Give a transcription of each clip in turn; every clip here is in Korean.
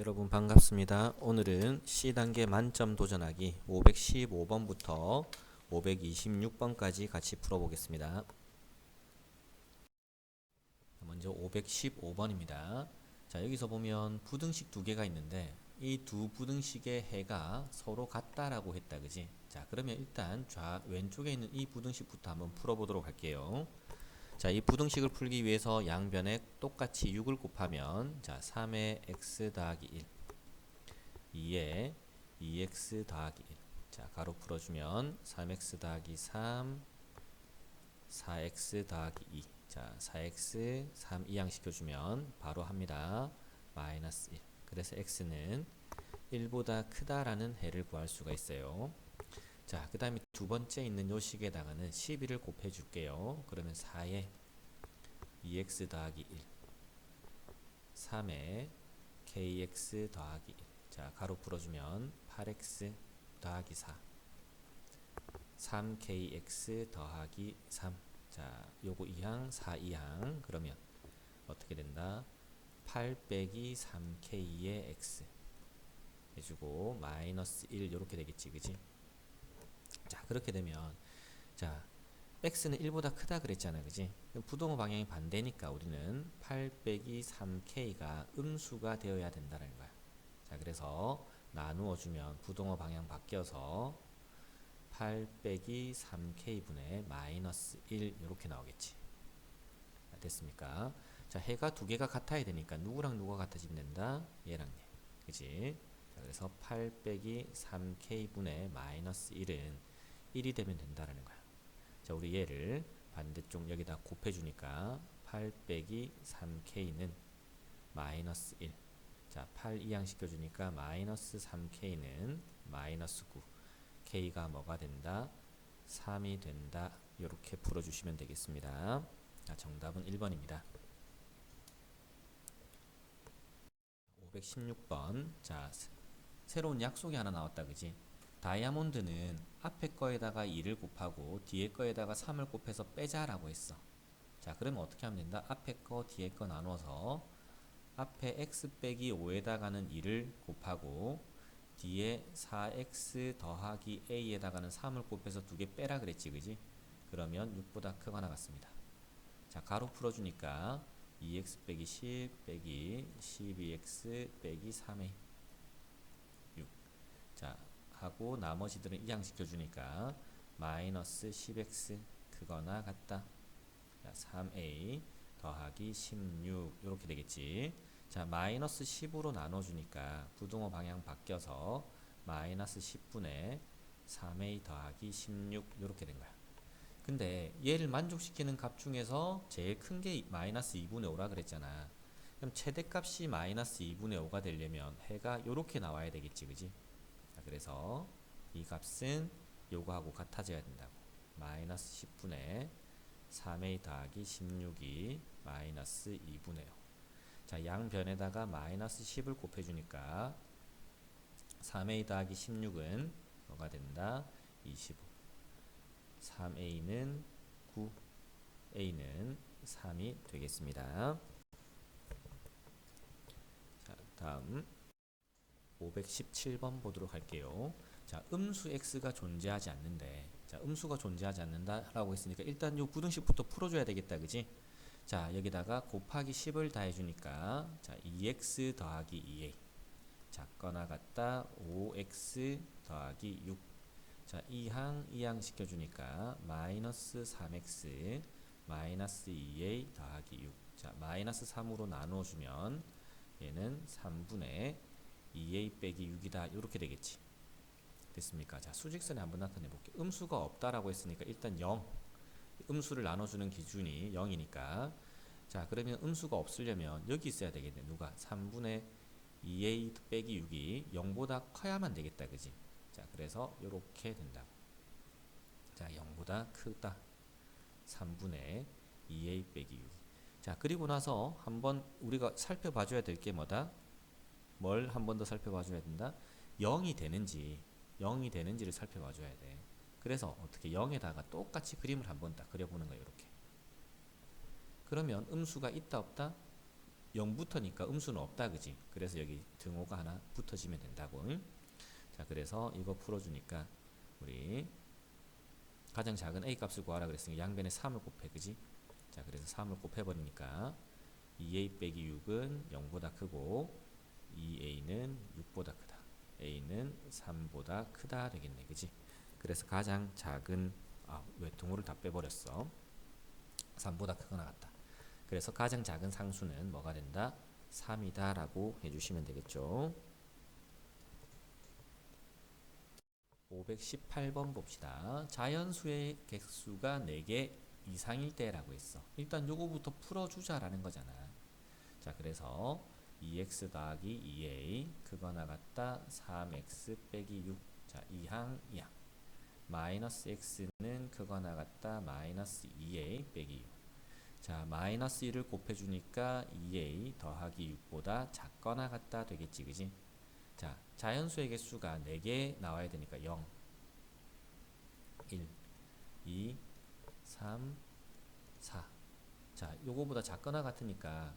여러분 반갑습니다. 오늘은 C단계 만점 도전하기 515번부터 526번까지 같이 풀어보겠습니다. 먼저 515번입니다. 자, 여기서 보면 부등식 두 개가 있는데 이 두 부등식의 해가 서로 같다라고 했다. 그지? 자, 그러면 일단 좌 왼쪽에 있는 이 부등식부터 한번 풀어보도록 할게요. 자, 이 부등식을 풀기 위해서 양변에 똑같이 6을 곱하면 자, 3의 x 더하기 1 2에 2x 더하기 1 자, 가로 풀어주면 3x 더하기 3 4x 더하기 2 자, 4x 3 이항시켜주면 바로 합니다. 마이너스 1 그래서 x는 1보다 크다라는 해를 구할 수가 있어요. 자, 그 다음에 두 번째 있는 요 식에다가는 12를 곱해 줄게요. 그러면 4에 2x 더하기 1 3에 kx 더하기 1 자, 가로 풀어주면 8x 더하기 4 3kx 더하기 3 자, 요거 2항, 4 2항 그러면 어떻게 된다? 8 빼기 3k의 x 해주고 마이너스 1 요렇게 되겠지 그지? 자 그렇게 되면 자 x는 1보다 크다 그랬잖아 그지? 부동호 방향이 반대니까 우리는 8 빼기 3k가 음수가 되어야 된다는 거야. 자 그래서 나누어 주면 부동호 방향 바뀌어서 8 빼기 3k분의 마이너스 1 이렇게 나오겠지. 자, 됐습니까? 자 해가 두 개가 같아야 되니까 누구랑 누가 같아지면 된다? 얘랑 얘. 그지? 자, 그래서 8 빼기 3k분의 마이너스 1은 1이 되면 된다라는 거야. 자, 우리 얘를 반대쪽 여기다 곱해주니까 8 빼기 3k는 마이너스 1. 자, 8 이항 시켜주니까 마이너스 3k는 마이너스 9. k가 뭐가 된다? 3이 된다. 이렇게 풀어주시면 되겠습니다. 자, 정답은 1번입니다. 516번. 자, 새로운 약속이 하나 나왔다, 그지? 다이아몬드는 앞에 거에다가 2를 곱하고 뒤에 거에다가 3을 곱해서 빼자라고 했어. 자, 그러면 어떻게 하면 된다? 앞에 거, 뒤에 거 나눠서 앞에 x 빼기 5에다가는 2를 곱하고 뒤에 4x 더하기 a에다가는 3을 곱해서 두 개 빼라 그랬지, 그지? 그러면 6보다 크거나 같습니다. 자, 가로 풀어주니까 2x 빼기 10 빼기 12x 빼기 3a 6. 자, 하고 나머지들은 이항시켜 주니까 마이너스 10x 크거나 같다. 자, 3a 더하기 16 이렇게 되겠지. 자, 마이너스 10으로 나눠 주니까 부동호 방향 바뀌어서 마이너스 10분의 3a 더하기 16 이렇게 된 거야. 근데 얘를 만족시키는 값 중에서 제일 큰 게 마이너스 2분의 5라 그랬잖아. 그럼 최대값이 마이너스 2분의 5가 되려면 해가 이렇게 나와야 되겠지, 그지? 자, 그래서 이 값은 요거하고 같아져야 된다고. 마이너스 10분의 3a 더하기 16이 마이너스 2분의 5. 자, 양변에다가 마이너스 10을 곱해주니까 3a 더하기 16은 뭐가 된다? 25. 3a는 9, a는 3이 되겠습니다. 자, 다음 517번 보도록 할게요. 자, 음수 x가 존재하지 않는데, 자, 음수가 존재하지 않는다라고 했으니까 일단 요 부등식부터 풀어줘야 되겠다, 그지? 자, 여기다가 곱하기 10을 다 해주니까, 자, 2x 더하기 2a. 작거나 같다 5x 더하기 6. 자, 2항, 2항 시켜주니까, 마이너스 3x, 마이너스 2a 더하기 6. 자, 마이너스 3으로 나눠주면, 얘는 3분의 2a 빼기 6이다. 이렇게 되겠지. 됐습니까? 자, 수직선에 한번 나타내 볼게요. 음수가 없다라고 했으니까 일단 0. 음수를 나눠주는 기준이 0이니까. 자, 그러면 음수가 없으려면 여기 있어야 되겠네. 누가? 3분의 2a 빼기 6이 0보다 커야만 되겠다. 그지? 자, 그래서 이렇게 된다고. 자, 0보다 크다. 3분의 2a 빼기 6. 자, 그리고 나서 한번 우리가 살펴봐 줘야 될 게 뭐다? 뭘 한 번 더 살펴봐 줘야 된다? 0이 되는지 0이 되는지를 살펴봐 줘야 돼. 그래서 어떻게 0에다가 똑같이 그림을 한 번 딱 그려보는 거예요. 이렇게. 그러면 음수가 있다 없다? 0부터니까 음수는 없다 그지 그래서 여기 등호가 하나 붙어지면 된다고 자 그래서 이거 풀어주니까 우리 가장 작은 a 값을 구하라 그랬으니까 양변에 3을 곱해 그지 자 그래서 3을 곱해버리니까 2a 빼기 6은 0보다 크고 2a는 6보다 크다. A는 3보다 크다 되겠네. 그지? 그래서 가장 작은 아왜 등호를 다 빼버렸어. 3보다 크거나 같다. 그래서 가장 작은 상수는 뭐가 된다? 3이다 라고 해주시면 되겠죠. 518번 봅시다. 자연수의 객수가 4개 이상일 때라고 했어. 일단 요거부터 풀어주자라는 거잖아. 자 그래서 2x 더하기 2a 크거나 같다 3x 빼기 6 자 2항 2항 마이너스 x는 크거나 같다 마이너스 2a 빼기 6. 자 마이너스 1을 곱해주니까 2a 더하기 6보다 작거나 같다 되겠지 그지? 자 자연수의 개수가 4개 나와야 되니까 0 1 2 3 4 자, 요거보다 작거나 같으니까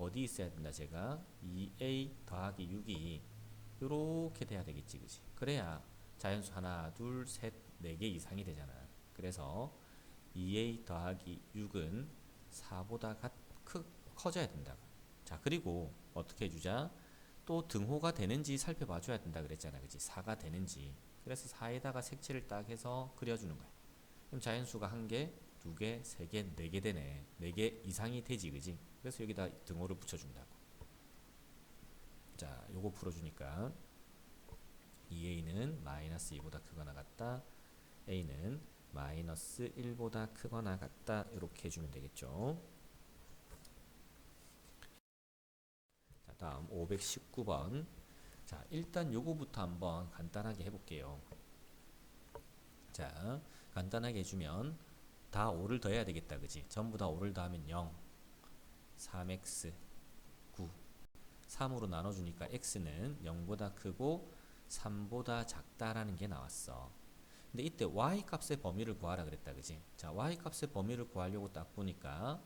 어디 있어야 된다 제가? 2a 더하기 6이 요렇게 돼야 되겠지 그지? 그래야 자연수 하나 둘셋 네 개 이상이 되잖아. 그래서 2a 더하기 6은 4보다 가, 크, 커져야 된다. 자 그리고 어떻게 해주자? 또 등호가 되는지 살펴봐 줘야 된다 그랬잖아 그지? 4가 되는지. 그래서 4에다가 색칠을 딱 해서 그려주는 거야. 그럼 자연수가 한 개, 두 개, 세 개, 네 개 되네. 네 개 이상이 되지, 그지? 그래서 여기다 등호를 붙여준다고. 자, 요거 풀어주니까 2a는 마이너스 2보다 크거나 같다. a는 마이너스 1보다 크거나 같다. 이렇게 해주면 되겠죠. 자, 다음 519번. 자, 일단 요거부터 한번 간단하게 해볼게요. 자, 간단하게 해주면 다 5를 더해야 되겠다. 그지? 전부 다 5를 더하면 0 3x 9 3으로 나눠주니까 x는 0보다 크고 3보다 작다라는 게 나왔어. 근데 이때 y 값의 범위를 구하라 그랬다. 그지? 자 y 값의 범위를 구하려고 딱 보니까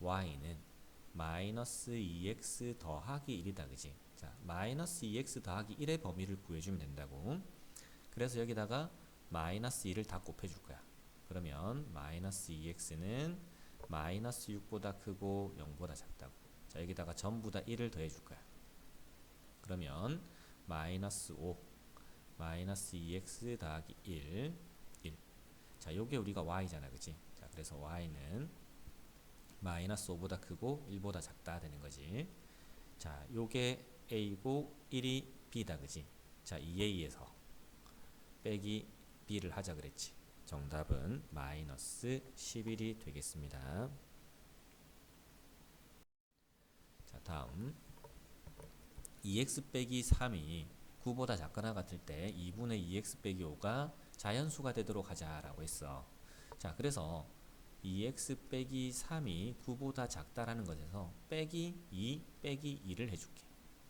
y는 마이너스 2x 더하기 1이다. 그지? 자 마이너스 2x 더하기 1의 범위를 구해주면 된다고. 그래서 여기다가 마이너스 2를 다 곱해줄 거야. 그러면 마이너스 2x는 마이너스 6보다 크고 0보다 작다고. 자 여기다가 전부 다 1을 더해 줄 거야. 그러면 마이너스 5 마이너스 2x 더하기 1 1. 자 요게 우리가 y잖아 그치? 자 그래서 y는 마이너스 5보다 크고 1보다 작다 되는 거지. 자 요게 a고 1이 b다 그지? 자 2a에서 빼기 b를 하자 그랬지. 정답은 마이너스 11이 되겠습니다. 자, 다음 2x 빼기 3이 9보다 작거나 같을 때 2분의 2x 빼기 5가 자연수가 되도록 하자라고 했어. 자, 그래서 2x 빼기 3이 9보다 작다라는 것에서 빼기 2 빼기 2를 해줄게.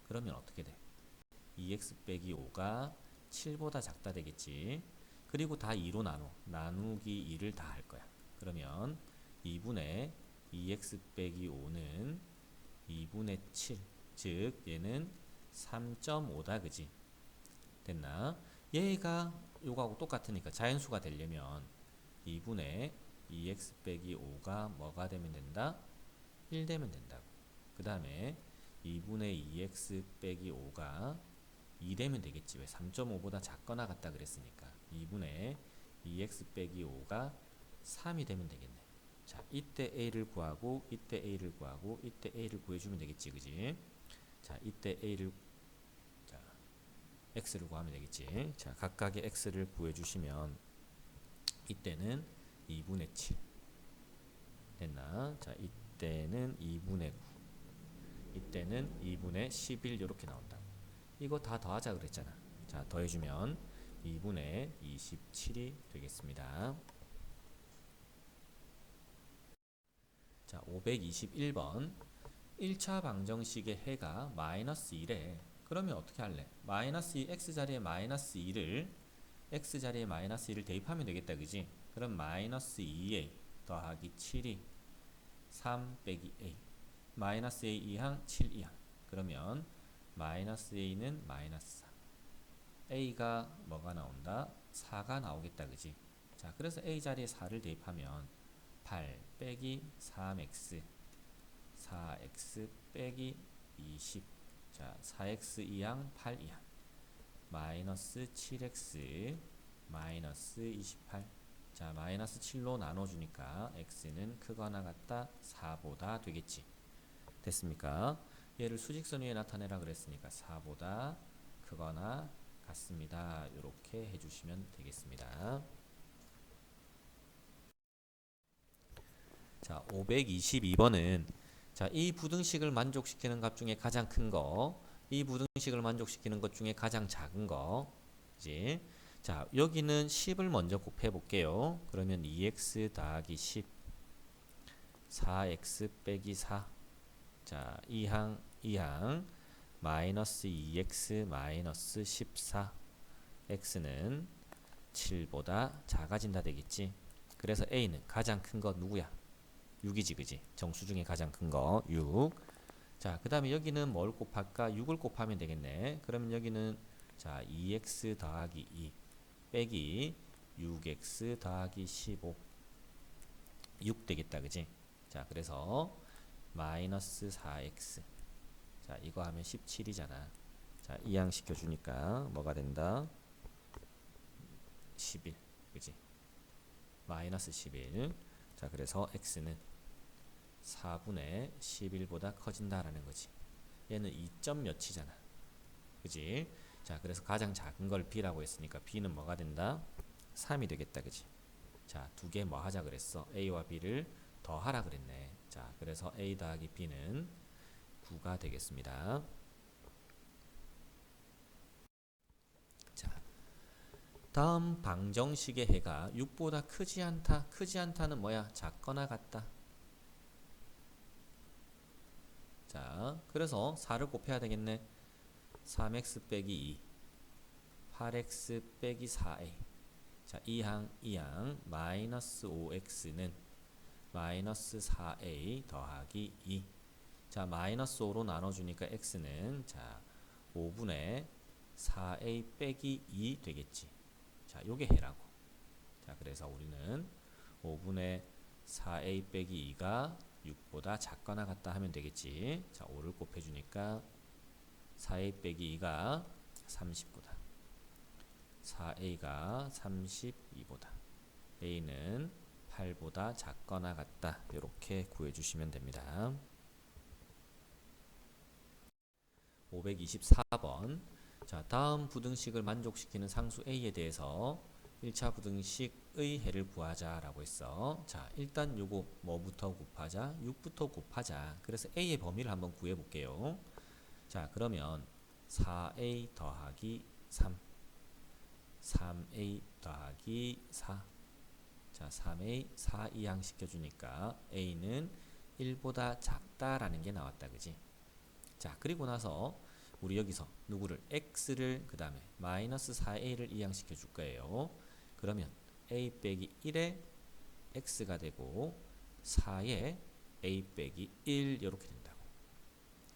그러면 어떻게 돼? 2x 빼기 5가 7보다 작다 되겠지. 그리고 다 2로 나눠. 나누기 2를 다 할 거야. 그러면 2분의 2x 빼기 5는 2분의 7. 즉 얘는 3.5다 그지? 됐나? 얘가 요거하고 똑같으니까 자연수가 되려면 2분의 2x 빼기 5가 뭐가 되면 된다? 1 되면 된다고. 그 다음에 2분의 2x 빼기 5가 2 되면 되겠지. 왜 3.5보다 작거나 같다 그랬으니까. 2분의 2x 빼기 5가 3이 되면 되겠네. 자, 이때 a를 구하고 이때 a를 구하고 이때 a를 구해주면 되겠지, 그지? 자, 이때 a를 자, x를 구하면 되겠지. 자, 각각의 x를 구해주시면 이때는 2분의 7 됐나? 자, 이때는 2분의 9 이때는 2분의 11 이렇게 나온다. 이거 다 더하자 그랬잖아. 자, 더해주면 2분의 27이 되겠습니다. 자, 521번 1차 방정식의 해가 마이너스 1에 그러면 어떻게 할래? 마이너스 2 x자리에 마이너스 2를 x자리에 마이너스 2를 대입하면 되겠다 그지? 그럼 마이너스 2a 더하기 7이 3 빼기 a 마이너스 a 2항 7 2항 그러면 마이너스 a는 마이너스 4 a가 뭐가 나온다? 4가 나오겠다 그지? 자 그래서 a 자리에 4를 대입하면 8 빼기 3x 4x 빼기 20 자, 4x 2항 8 2항 마이너스 7x 마이너스 28 자, 마이너스 7로 나눠주니까 x는 크거나 같다 4보다 되겠지 됐습니까? 얘를 수직선 위에 나타내라 그랬으니까 4보다 크거나 같습니다. 이렇게 해주시면 되겠습니다. 자, 522번은 자, 이 부등식을 만족시키는 값 중에 가장 큰 거, 이 부등식을 만족시키는 것 중에 가장 작은 거, 이제 자, 여기는 10을 먼저 곱해 볼게요. 그러면 2x 더하기 10, 4x 빼기 4, 자, 2항, 2항, 마이너스 2x 마이너스 14, x는 7보다 작아진다 되겠지. 그래서 a는 가장 큰 거 누구야? 6이지 그지 정수 중에 가장 큰 거 6. 자, 그 다음에 여기는 뭘 곱할까? 6을 곱하면 되겠네. 그러면 여기는 자, 2x 더하기 2 빼기 6x 더하기 15 6 되겠다. 그지? 자, 그래서 마이너스 4x 자, 이거 하면 17이잖아. 자, 이항 시켜 주니까 뭐가 된다? 11. 그지? 마이너스 11. 자, 그래서 x는 4분의 11보다 커진다라는 거지. 얘는 2점 몇이잖아. 그지? 자, 그래서 가장 작은 걸 b라고 했으니까 b는 뭐가 된다? 3이 되겠다. 그지? 자, 두 개 뭐 하자 그랬어? a와 b를 더하라 그랬네. 자, 그래서 a 더하기 b는 9가 되겠습니다. 자, 다음 방정식의 해가 6보다 크지 않다. 크지 않다는 뭐야? 작거나 같다. 자, 그래서 4를 곱해야 되겠네. 3x 빼기 2, 8x 빼기 4a. 자, 2항, 2항, 마이너스 5x는 마이너스 4a 더하기 2. 자, 마이너스 5로 나눠주니까 x는 자, 5분의 4a 빼기 2 되겠지. 자, 요게 해라고. 자, 그래서 우리는 5분의 4a 빼기 2가 6보다 작거나 같다 하면 되겠지. 자, 5를 곱해주니까 4a 빼기 2가 30보다. 4a가 32보다. a는 8보다 작거나 같다. 이렇게 구해주시면 됩니다. 524번. 자, 다음 부등식을 만족시키는 상수 a에 대해서 1차 부등식의 해를 구하자 라고 했어. 자, 일단 요거 뭐부터 곱하자? 6부터 곱하자. 그래서 a의 범위를 한번 구해 볼게요. 자, 그러면 4a 더하기 3 3a 더하기 4 자, 3a 4 이항 시켜주니까 a는 1보다 작다라는 게 나왔다. 그지? 자, 그리고 나서 우리 여기서 누구를 x를 그 다음에 마이너스 4a를 이항시켜 줄 거예요. 그러면 a 빼기 1에 x가 되고 4에 a 빼기 1 이렇게 된다고.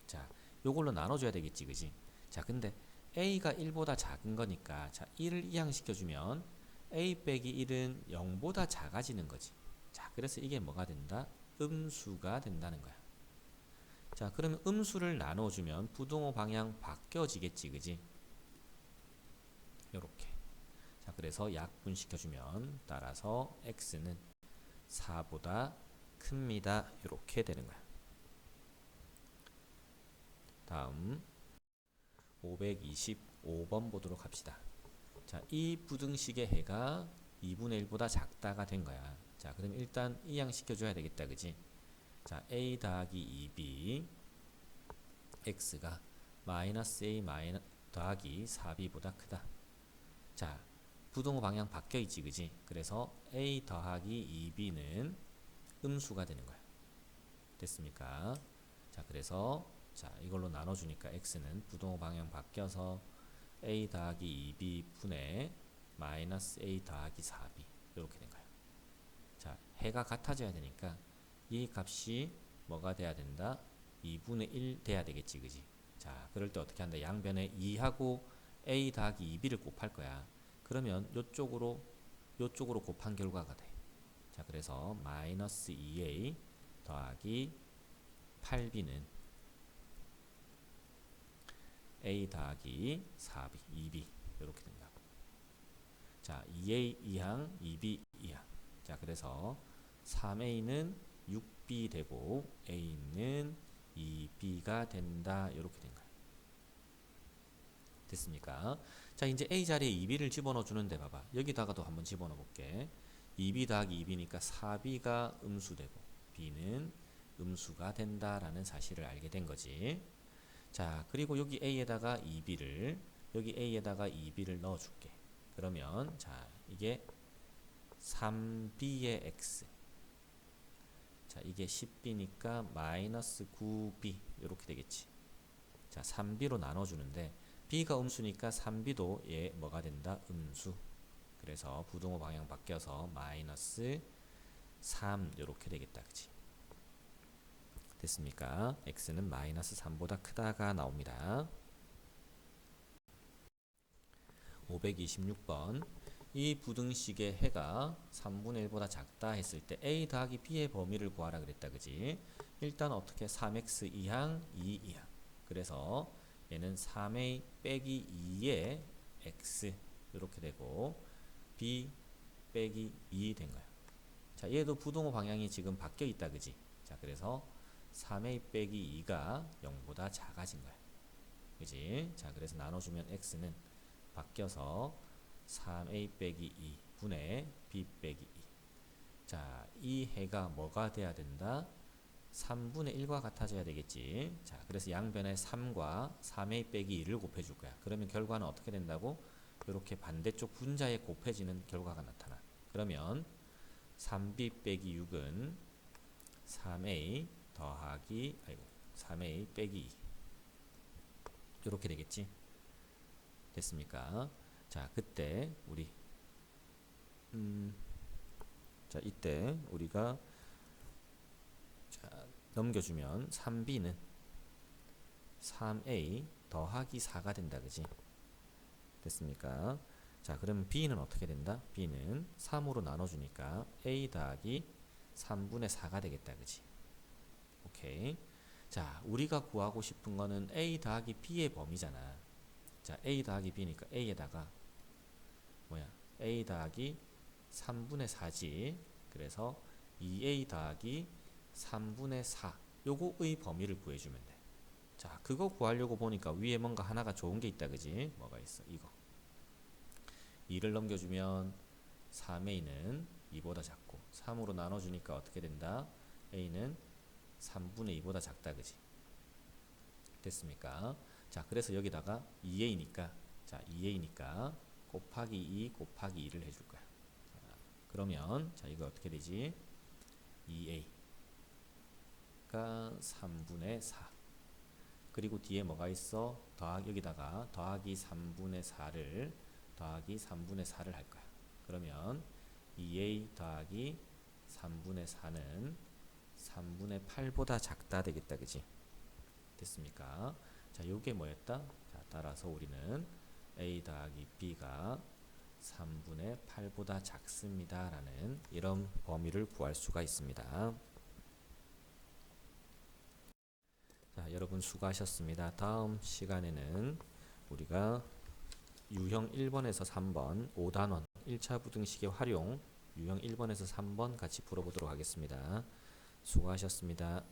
자, 요걸로 나눠줘야 되겠지, 그지? 자, 근데 a가 1보다 작은 거니까 자 1을 이항시켜 주면 a 빼기 1은 0보다 작아지는 거지. 자, 그래서 이게 뭐가 된다? 음수가 된다는 거야. 자, 그러면 음수를 나눠주면 부동호 방향 바뀌어지겠지, 그지? 요렇게. 자, 그래서 약분시켜주면 따라서 x는 4보다 큽니다. 이렇게 되는 거야. 다음 525번 보도록 합시다. 자, 이 부등식의 해가 2분의 1보다 작다가 된 거야. 자, 그럼 일단 이양 시켜줘야 되겠다, 그지? 자, a 더하기 2b x가 마이너스 a 마이너 더하기 4b보다 크다. 자, 부동호 방향 바뀌어 있지, 그지? 그래서 a 더하기 2b는 음수가 되는 거야. 됐습니까? 자, 그래서 자, 이걸로 나눠주니까 x는 부동호 방향 바뀌어서 a 더하기 2b 분의 마이너스 a 더하기 4b 이렇게 된 거야. 자, 해가 같아져야 되니까 이 값이 뭐가 돼야 된다? 2분의 1 돼야 되겠지, 그지? 자, 그럴 때 어떻게 한다? 양변에 2하고 a 더하기 2b를 곱할 거야. 그러면 요쪽으로 요쪽으로 곱한 결과가 돼. 자, 그래서 마이너스 2a 더하기 8b는 a 더하기 4b, 2b 이렇게 된다고. 자, 2a 이항, 2b 이항. 자, 그래서 3a는 6b 되고 a는 2b가 된다. 이렇게 된 거야. 됐습니까? 자, 이제 a 자리에 2b를 집어넣어 주는데 봐봐. 여기다가도 한번 집어넣어 볼게. 2b 더하기 2b니까 4b가 음수되고 b는 음수가 된다라는 사실을 알게 된 거지. 자, 그리고 여기 a에다가 2b를 여기 a에다가 2b를 넣어 줄게. 그러면 자, 이게 3b의 x 자, 이게 10b니까 마이너스 9b 이렇게 되겠지. 자, 3b로 나눠 주는데 b가 음수니까 3b도 얘 뭐가 된다? 음수. 그래서 부등호 방향 바뀌어서 마이너스 3 이렇게 되겠다. 그치? 됐습니까? x는 마이너스 3보다 크다가 나옵니다. 526번. 이 부등식의 해가 3분의 1보다 작다 했을 때 a 더하기 b의 범위를 구하라 그랬다 그지? 일단 어떻게 3x 이항 2 이항. 그래서 얘는 3a 빼기 2의 x. 이렇게 되고 b 빼기 2 된 거야. 자 얘도 부등호 방향이 지금 바뀌어 있다 그지? 자 그래서 3a 빼기 2가 0보다 작아진 거야 그지 자 그래서 나눠주면 x는 바뀌어서 3a 빼기 2 분의 b 빼기 2. 자, 이 해가 뭐가 돼야 된다? 3분의 1과 같아져야 되겠지. 자, 그래서 양변에 3과 3a 빼기 2를 곱해줄 거야. 그러면 결과는 어떻게 된다고? 이렇게 반대쪽 분자에 곱해지는 결과가 나타나. 그러면 3b 빼기 6은 3a 더하기 아이고 3a 빼기 2 이렇게 되겠지. 됐습니까? 자, 그때 우리 음, 자, 이때 우리가 자, 넘겨주면 3b는 3a 더하기 4가 된다, 그지? 됐습니까? 자, 그러면 b는 어떻게 된다? b는 3으로 나눠주니까 a 더하기 3분의 4가 되겠다, 그지? 오케이. 자, 우리가 구하고 싶은 거는 a 더하기 b의 범위잖아. 자, a 더하기 b니까 a에다가 뭐야? a 더하기 3분의 4지. 그래서 2a 더하기 3분의 4 요거의 범위를 구해주면 돼. 자, 그거 구하려고 보니까 위에 뭔가 하나가 좋은 게 있다, 그지? 뭐가 있어? 이거. 2를 넘겨주면 3a는 2보다 작고 3으로 나눠주니까 어떻게 된다? a는 3분의 2보다 작다, 그지? 됐습니까? 자, 그래서 여기다가 2a니까 자, 2a니까 곱하기 2 곱하기 2를 해줄 거야. 자, 그러면 자, 이거 어떻게 되지? 2a가 3분의 4. 그리고 뒤에 뭐가 있어? 더하기 여기다가 더하기 3분의 4를 더하기 3분의 4를 할 거야. 그러면 2a 더하기 3분의 4는 3분의 8보다 작다 되겠다. 그지? 됐습니까? 자, 요게 뭐였다? 자, 따라서 우리는 a 더하기 b가 3분의 8보다 작습니다. 라는 이런 범위를 구할 수가 있습니다. 자, 여러분 수고하셨습니다. 다음 시간에는 우리가 유형 1번에서 3번 5단원 1차 부등식의 활용 유형 1번에서 3번 같이 풀어보도록 하겠습니다. 수고하셨습니다.